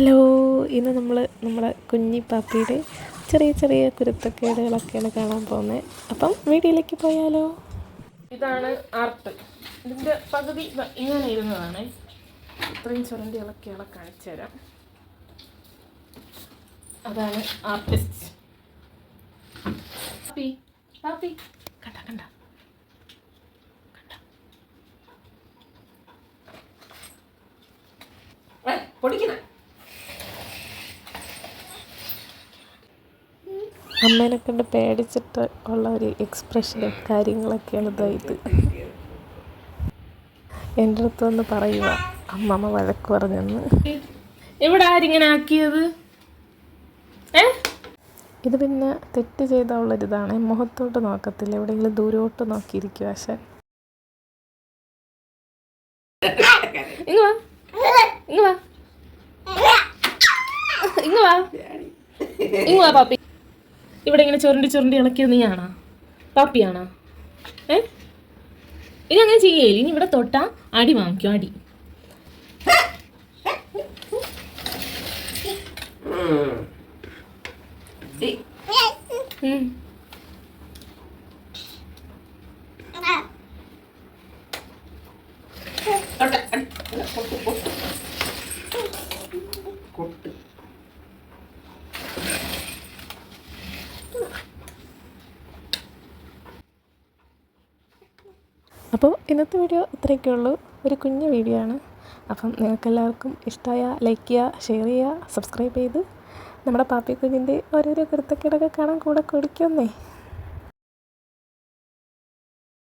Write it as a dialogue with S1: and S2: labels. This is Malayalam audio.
S1: ഹലോ ഇന്ന് നമ്മൾ നമ്മുടെ കുഞ്ഞി പാപ്പിയുടെ ചെറിയ ചെറിയ കുരുത്തക്കേടുകളൊക്കെയാണ് കാണാൻ പോകുന്നത് അപ്പം വീഡിയോയിലേക്ക് പോയാലോ?
S2: ഇതാണ് ആർട്ട്. ഇതിന്റെ പകുതി ഇങ്ങനെ ഇരുന്നതാണ്. ഇത്രയും ചുരണ്ടികളൊക്കെ ഇളെ കാണിച്ചു തരാം അതാണ് ആർട്ടിസ്റ്റ്. പാപ്പി പാപ്പി. കണ്ട കണ്ട. പൊടിക്കണ
S1: അമ്മേനെ കണ്ട് പേടിച്ചിട്ട് ഉള്ള ഒരു എക്സ്പ്രഷനും കാര്യങ്ങളൊക്കെയാണ് ഇതാ ഇത്. എന്റെ അടുത്ത് വന്ന് പറയുക അമ്മമ്മ വഴക്ക് പറഞ്ഞെന്ന്.
S2: എവിടെ ആരിങ്ങനെ ആക്കിയത്? ഏ?
S1: ഇത് പിന്നെ തെറ്റ് ചെയ്ത ഉള്ളൊരിതാണ്. മുഖത്തോട്ട് നോക്കത്തില്ല. എവിടെയെങ്കിലും ദൂരോട്ട് നോക്കിയിരിക്കും ആശാൻ
S2: ഇങ്ങ് വാ. ഇങ്ങ് വാ. ഇങ്ങ് വാ. ഇങ്ങ് വാ പാപ്പി. ഇവിടെ ഇങ്ങനെ ചുരണ്ടി ചുരണ്ടി ഇളക്കിയത് നീയാണോ? പാപ്പിയാണോ? ഏ? ഇനി അങ്ങനെ ചെയ്യേ ഇനി ഇവിടെ തൊട്ടാ അടി വാങ്ങിക്കും അടി. ഉം.
S1: അപ്പോൾ ഇന്നത്തെ വീഡിയോ ഇത്രയൊക്കെ ഒരു കുഞ്ഞു വീഡിയോ ആണ്. അപ്പം നിങ്ങൾക്കെല്ലാവർക്കും ഇഷ്ടമായ ലൈക്ക് ചെയ്യുക ഷെയർ ചെയ്യുക സബ്സ്ക്രൈബ് ചെയ്ത് നമ്മുടെ പാപ്പി കുഞ്ഞിന്റെ ഓരോരോ കൃത്തക്കേടൊക്കെ കാണാൻ കൂടെ കുടിക്കുന്നേ